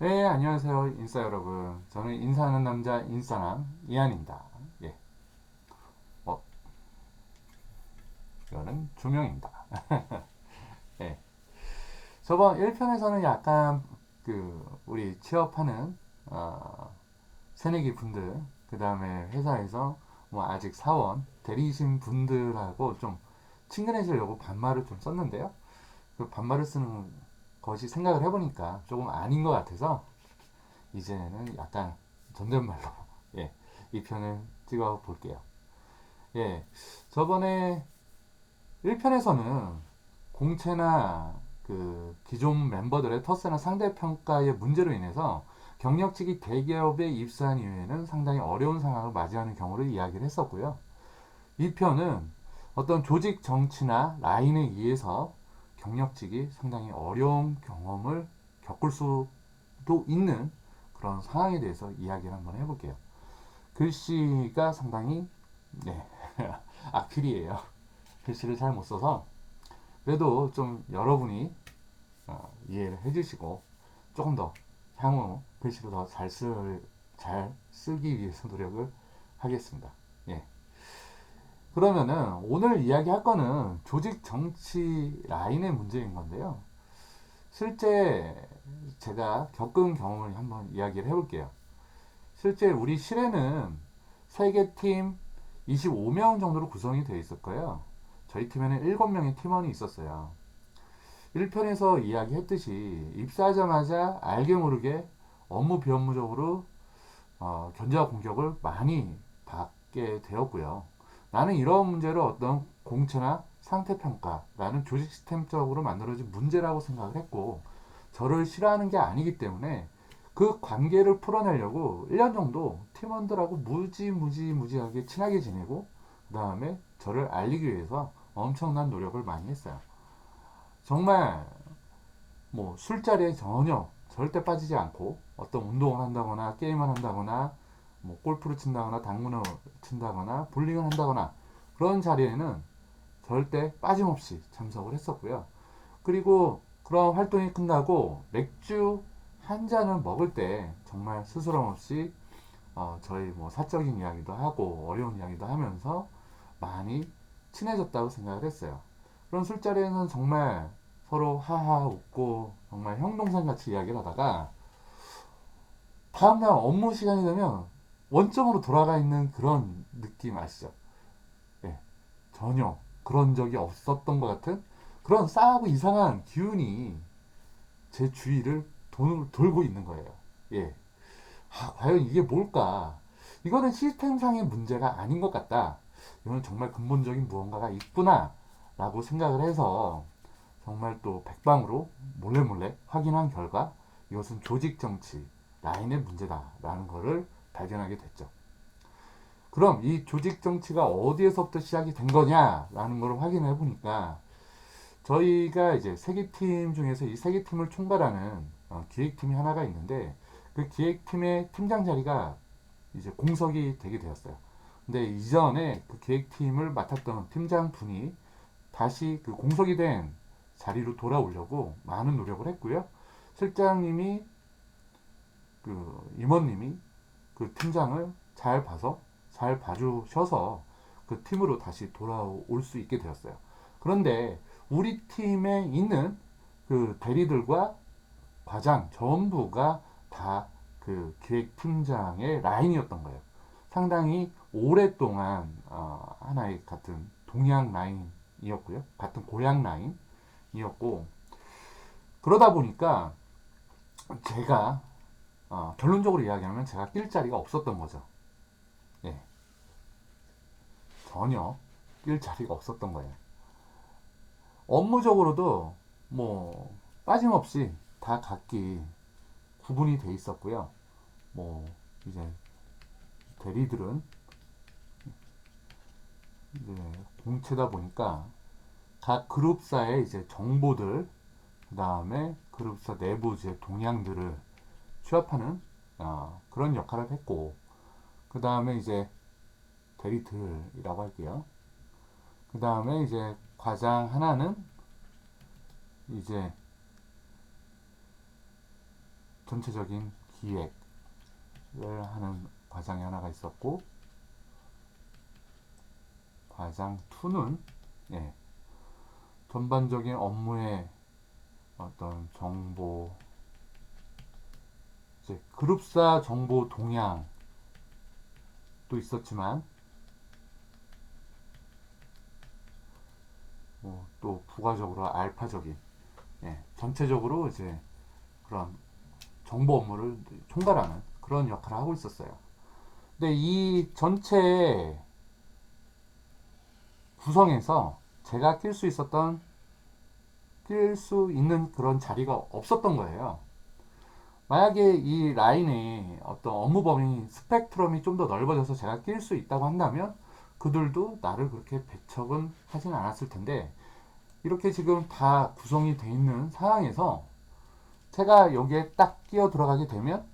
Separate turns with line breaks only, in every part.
네, 안녕하세요, 인싸 여러분. 저는 인사하는 남자 인싸남 이한입니다. 예. 어, 이거는 조명입니다. 예. 저번 1편에서는 약간 그 우리 취업하는 어, 새내기 분들, 그 다음에 회사에서 뭐 아직 사원, 대리이신 분들하고 좀 친근해지려고 반말을 좀 썼는데요. 그 반말을 쓰는 것이 생각을 해보니까 조금 아닌 것 같아서 이제는 약간 존댓말로 예, 이 편을 찍어 볼게요. 예, 저번에 1편에서는 공채나 그 기존 멤버들의 터스나 상대평가의 문제로 인해서 경력직이 대기업에 입사한 이후에는 상당히 어려운 상황을 맞이하는 경우를 이야기를 했었고요. 이 편은 어떤 조직 정치나 라인에 의해서 경력직이 상당히 어려운 경험을 겪을 수도 있는 그런 상황에 대해서 이야기를 한번 해볼게요. 글씨가 상당히 네, 악필이에요. 글씨를 잘 못 써서 그래도 좀 여러분이 어, 이해를 해주시고 조금 더 향후 글씨를 더 잘 쓸, 잘 쓰기 위해서 노력을 하겠습니다. 예. 그러면은 오늘 이야기할 거는 조직 정치 라인의 문제인 건데요. 실제 제가 겪은 경험을 한번 이야기를 해볼게요. 실제 우리 실에는 세개 팀 25명 정도로 구성이 되어 거예요. 저희 팀에는 7명의 팀원이 있었어요. 1편에서 이야기했듯이 입사하자마자 알게 모르게 업무 비업무적으로 어, 견제와 공격을 많이 받게 되었고요. 나는 이런 문제를 어떤 공채나 상태평가라는 조직 시스템적으로 만들어진 문제라고 생각을 했고, 저를 싫어하는 게 아니기 때문에 그 관계를 풀어내려고 1년 정도 팀원들하고 무지무지무지하게 친하게 지내고, 그 다음에 저를 알리기 위해서 엄청난 노력을 많이 했어요. 정말 뭐 술자리에 전혀 절대 빠지지 않고 어떤 운동을 한다거나 게임을 한다거나 뭐 골프를 친다거나 당구를 친다거나 볼링을 한다거나 그런 자리에는 절대 빠짐없이 참석을 했었고요. 그리고 그런 활동이 끝나고 맥주 한 잔을 먹을 때 정말 스스럼 없이 어, 저희 뭐 사적인 이야기도 하고 어려운 이야기도 하면서 많이 친해졌다고 생각을 했어요. 그런 술자리에는 정말 서로 하하 웃고 정말 형 동생 같이 이야기를 하다가 다음날 업무 시간이 되면 원점으로 돌아가 있는 그런 느낌 아시죠? 예, 전혀 그런 적이 없었던 것 같은 그런 싸하고 이상한 기운이 제 주위를 도, 돌고 있는 거예요. 예. 아, 과연 이게 뭘까? 이거는 시스템상의 문제가 아닌 것 같다. 이건 정말 근본적인 무언가가 있구나. 라고 생각을 해서 정말 또 백방으로 몰래 몰래 확인한 결과 이것은 조직 정치 라인의 문제다라는 것을 발견하게 됐죠. 그럼 이 조직 정치가 어디에서부터 시작이 된 거냐라는 걸 확인해 보니까 저희가 이제 세계팀 중에서 이 세계팀을 총괄하는 어, 기획팀이 하나가 있는데 그 기획팀의 팀장 자리가 이제 공석이 되게 되었어요. 근데 이전에 그 기획팀을 맡았던 팀장 분이 다시 그 공석이 된 자리로 돌아오려고 많은 노력을 했고요. 실장님이 그 임원님이 그 팀장을 잘 봐서 잘 봐주셔서 그 팀으로 다시 돌아올 수 있게 되었어요. 그런데 우리 팀에 있는 그 대리들과 과장 전부가 다 그 기획팀장의 라인이었던 거예요. 상당히 오랫동안 어, 하나의 같은 동양 라인이었고요. 같은 고향 라인이었고 그러다 보니까 제가 어, 결론적으로 이야기하면 제가 낄 자리가 없었던 거죠. 예. 전혀 낄 자리가 없었던 거예요. 업무적으로도 뭐 빠짐없이 다 각기 구분이 돼 있었고요. 뭐 이제 대리들은 이제 공채다 보니까 각 그룹사의 이제 정보들 그 다음에 그룹사 내부 이제 동향들을 취업하는 어, 그런 역할을 했고 그 다음에 이제 대리틀이라고 할게요. 그 다음에 이제 과장 하나는 이제 전체적인 기획을 하는 과장이 하나가 있었고 과장 2는 예, 전반적인 업무의 어떤 정보 이제 그룹사 정보 동향도 있었지만 뭐 또 부가적으로 알파적인 예, 전체적으로 이제 그런 정보 업무를 총괄하는 그런 역할을 하고 있었어요. 근데 이 전체 구성에서 제가 낄 수 있었던 낄 수 있는 그런 자리가 없었던 거예요. 만약에 이 라인의 어떤 업무 범위 스펙트럼이 좀 더 넓어져서 제가 낄 수 있다고 한다면 그들도 나를 그렇게 배척은 하진 않았을 텐데 이렇게 지금 다 구성이 돼 있는 상황에서 제가 여기에 딱 끼어 들어가게 되면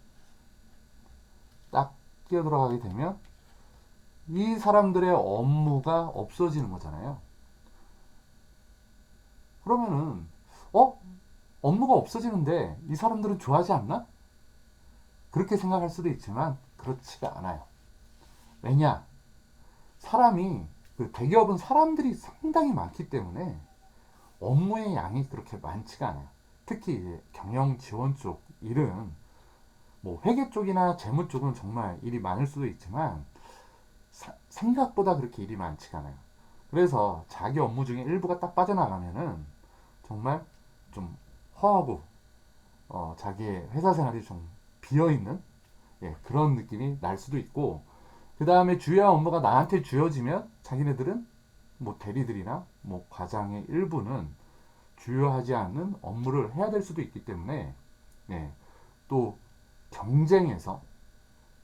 딱 끼어 들어가게 되면 이 사람들의 업무가 없어지는 거잖아요. 그러면은 어? 업무가 없어지는데 이 사람들은 좋아하지 않나? 그렇게 생각할 수도 있지만 그렇지가 않아요. 왜냐? 사람이 그 대기업은 사람들이 상당히 많기 때문에 업무의 양이 그렇게 많지가 않아요. 특히 경영 지원 쪽 일은 뭐 회계 쪽이나 재무 쪽은 정말 일이 많을 수도 있지만 사- 생각보다 그렇게 일이 많지가 않아요. 그래서 자기 업무 중에 일부가 딱 빠져나가면은 정말 좀 허하고 어, 자기의 회사 생활이 좀 비어 있는 예, 그런 느낌이 날 수도 있고 그 다음에 주요한 업무가 나한테 주어지면 자기네들은 뭐 대리들이나 뭐 과장의 일부는 주요하지 않는 업무를 해야 될 수도 있기 때문에 예, 또 경쟁에서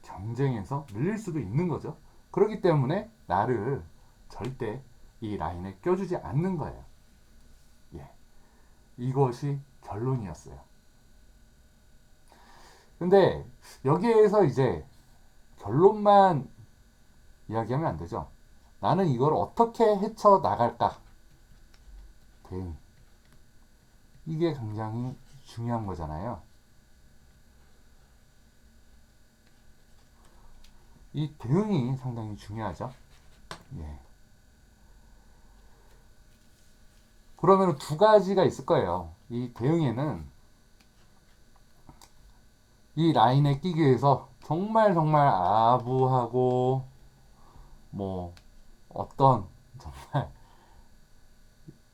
경쟁에서 밀릴 수도 있는 거죠. 그렇기 때문에 나를 절대 이 라인에 껴주지 않는 거예요. 예. 이것이 결론이었어요. 근데 여기에서 이제 결론만 이야기하면 안 되죠. 나는 이걸 어떻게 헤쳐 나갈까? 대응. 이게 굉장히 중요한 거잖아요. 이 대응이 상당히 중요하죠. 예. 그러면 두 가지가 있을 거예요. 이 대응에는 이 라인에 끼기 위해서 정말 정말 아부하고 뭐 어떤 정말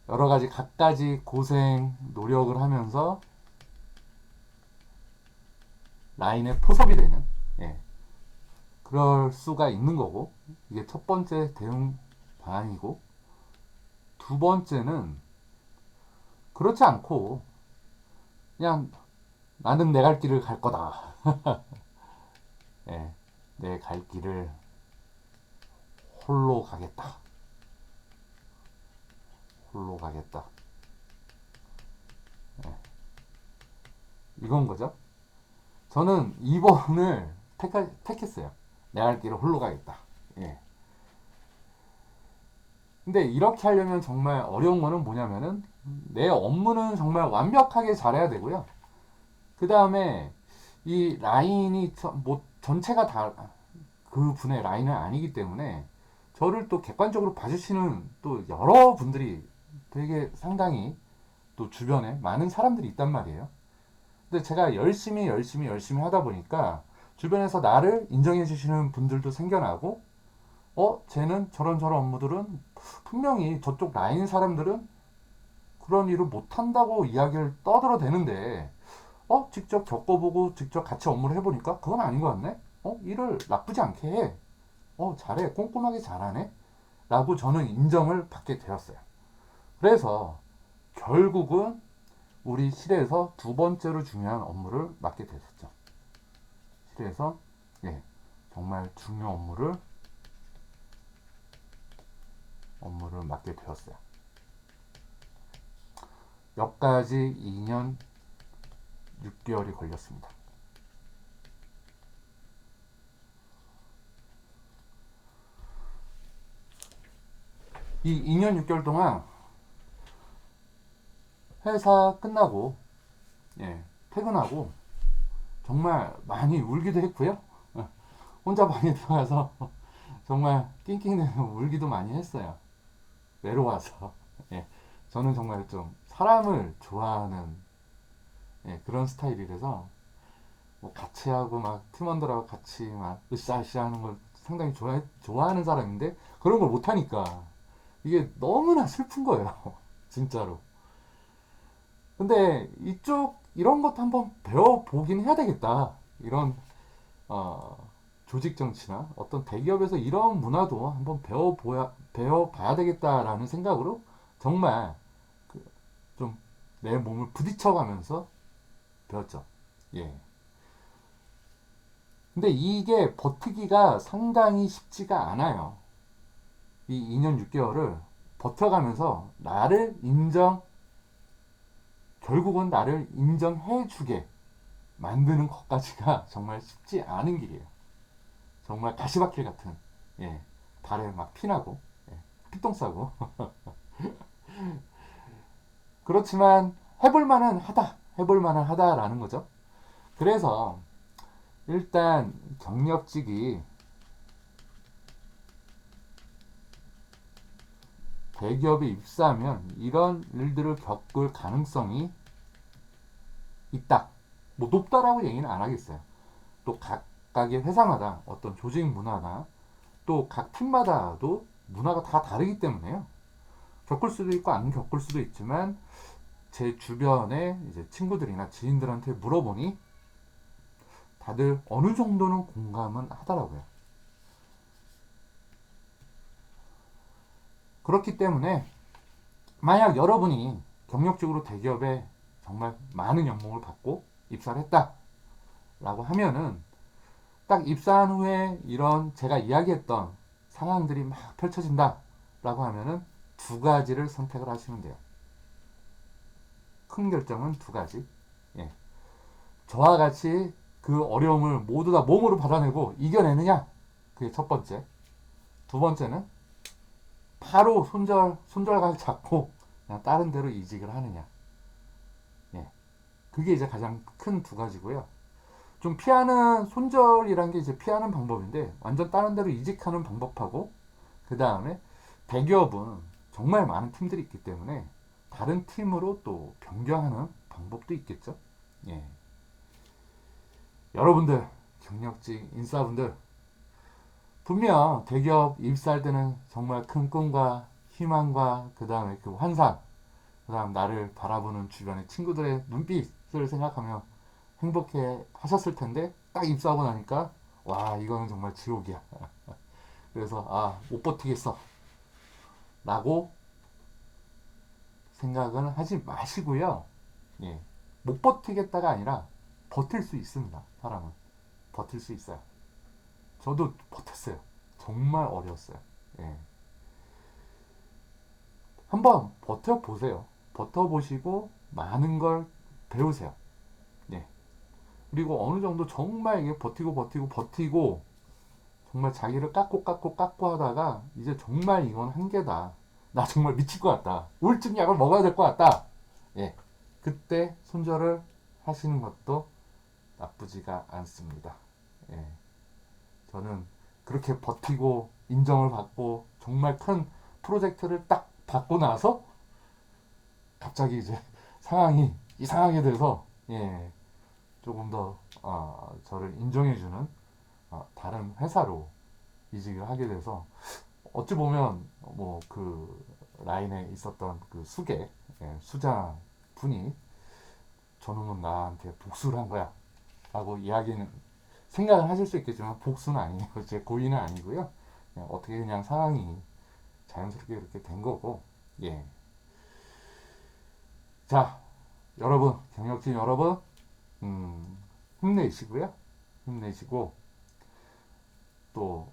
여러 가지 갖가지 고생 노력을 하면서 라인에 포섭이 되는 예. 그럴 수가 있는 거고 이게 첫 번째 대응 방안이고 두 번째는 그렇지 않고 그냥 나는 내 갈 길을 갈 거다. 예, 내갈 길을 홀로 가겠다. 홀로 가겠다. 예. 이건 거죠. 저는 2번을 택하, 택했어요. 내 갈 길을 홀로 가겠다. 예. 근데 이렇게 하려면 정말 어려운 거는 뭐냐면은 내 업무는 정말 완벽하게 잘해야 되고요. 그 다음에 이 라인이 저- 뭐 전체가 다 그 분의 라인은 아니기 때문에 저를 또 객관적으로 봐주시는 또 여러 분들이 되게 상당히 또 주변에 많은 사람들이 있단 말이에요. 근데 제가 열심히 열심히 열심히 하다 보니까 주변에서 나를 인정해 주시는 분들도 생겨나고 어 쟤는 저런 저런 업무들은 분명히 저쪽 라인 사람들은 그런 일을 못한다고 이야기를 떠들어 대는데 어 직접 겪어보고 직접 같이 업무를 해보니까 그건 아닌 것 같네? 어 일을 나쁘지 않게 해어 잘해. 꼼꼼하게 잘하네. 라고 저는 인정을 받게 되었어요. 그래서 결국은 우리 실에서 두 번째로 중요한 업무를 맡게 되었죠. 실에서 예 정말 중요 업무를 업무를 맡게 되었어요. 여기까지 2년 6개월이 걸렸습니다. 이 2년 6개월 동안 회사 끝나고 예, 퇴근하고 정말 많이 울기도 했고요. 어, 혼자 방에 들어가서 정말 낑낑대며 울기도 많이 했어요. 외로워서. 예, 저는 정말 좀 사람을 좋아하는 예, 그런 스타일이라서 뭐 같이 하고 막 팀원들하고 같이 막 으쌰으쌰 하는 걸 상당히 좋아, 좋아하는 사람인데 그런 걸 못하니까 이게 너무나 슬픈 거예요. 진짜로. 근데 이쪽 이런 것도 한번 배워보긴 해야 되겠다. 이런 어, 조직 정치나 어떤 대기업에서 이런 문화도 한번 배워보야 배워봐야 되겠다라는 생각으로 정말 내 몸을 부딪혀가면서 배웠죠. 예. 근데 이게 버티기가 상당히 쉽지가 않아요. 이 2년 6개월을 버텨가면서 나를 인정, 결국은 나를 인정해주게 만드는 것까지가 정말 쉽지 않은 길이에요. 정말 가시밭길 같은, 예, 발에 막 피나고, 예, 피똥 싸고. 그렇지만 해볼 만은 하다, 해볼 만은 하다라는 거죠. 그래서 일단 경력직이 대기업에 입사하면 이런 일들을 겪을 가능성이 있다. 뭐 높다라고 얘기는 안 하겠어요. 또 각각의 회사마다 어떤 조직 문화나 또 각 팀마다도 문화가 다 다르기 때문에요. 겪을 수도 있고 안 겪을 수도 있지만 제 주변에 이제 친구들이나 지인들한테 물어보니 다들 어느 정도는 공감은 하더라고요. 그렇기 때문에 만약 여러분이 경력직으로 대기업에 정말 많은 연봉을 받고 입사를 했다 라고 하면은 딱 입사한 후에 이런 제가 이야기했던 상황들이 막 펼쳐진다 라고 하면은 두 가지를 선택을 하시면 돼요. 큰 결정은 두 가지. 예. 저와 같이 그 어려움을 모두 다 몸으로 받아내고 이겨내느냐? 그게 첫 번째. 두 번째는 바로 손절, 손절각 잡고 그냥 다른 데로 이직을 하느냐. 예. 그게 이제 가장 큰 두 가지고요. 좀 피하는, 손절이란 게 이제 피하는 방법인데, 완전 다른 데로 이직하는 방법하고, 그 다음에 대기업은 정말 많은 팀들이 있기 때문에, 다른 팀으로 또 변경하는 방법도 있겠죠. 예. 여러분들, 경력직 인싸분들, 분명 대기업 입사할 때는 정말 큰 꿈과 희망과 그 다음에 그 환상, 그 다음 나를 바라보는 주변의 친구들의 눈빛을 생각하며 행복해 하셨을 텐데, 딱 입사하고 나니까, 와, 이거는 정말 지옥이야. 그래서, 아, 못 버티겠어. 라고 생각은 하지 마시고요. 예. 못 버티겠다가 아니라, 버틸 수 있습니다. 사람은. 버틸 수 있어요. 저도 버텼어요. 정말 어려웠어요. 예. 한번 버텨보세요. 버텨보시고 많은 걸 배우세요. 예. 그리고 어느 정도 정말 이게 버티고 버티고 버티고 정말 자기를 깎고 깎고 깎고 하다가 이제 정말 이건 한계다. 나 정말 미칠 것 같다. 우울증 약을 먹어야 될 것 같다. 예. 그때 손절을 하시는 것도 나쁘지가 않습니다. 예. 저는 그렇게 버티고 인정을 받고 정말 큰 프로젝트를 딱 받고 나서 갑자기 이제 상황이 이상하게 돼서 예. 조금 더 어, 저를 인정해주는 어, 다른 회사로 이직을 하게 돼서 어찌 보면 뭐 그 라인에 있었던 그 수계 예, 수장 분이 저놈은 나한테 복수를 한 거야 라고 이야기는 생각을 하실 수 있겠지만 복수는 아니에요. 제 고의는 아니고요. 그냥 어떻게 그냥 상황이 자연스럽게 이렇게 된 거고 예. 자 여러분 경력진 여러분 음, 힘내시고요. 힘내시고 또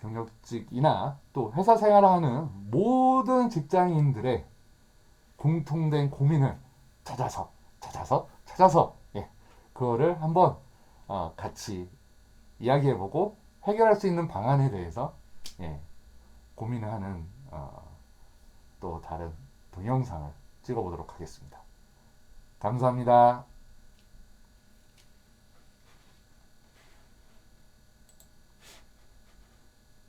경력직이나 또 회사 생활을 하는 모든 직장인들의 공통된 고민을 찾아서 찾아서 찾아서 예, 그거를 한번 어, 같이 이야기해보고 해결할 수 있는 방안에 대해서 예, 고민을 하는 어, 또 다른 동영상을 찍어보도록 하겠습니다. 감사합니다.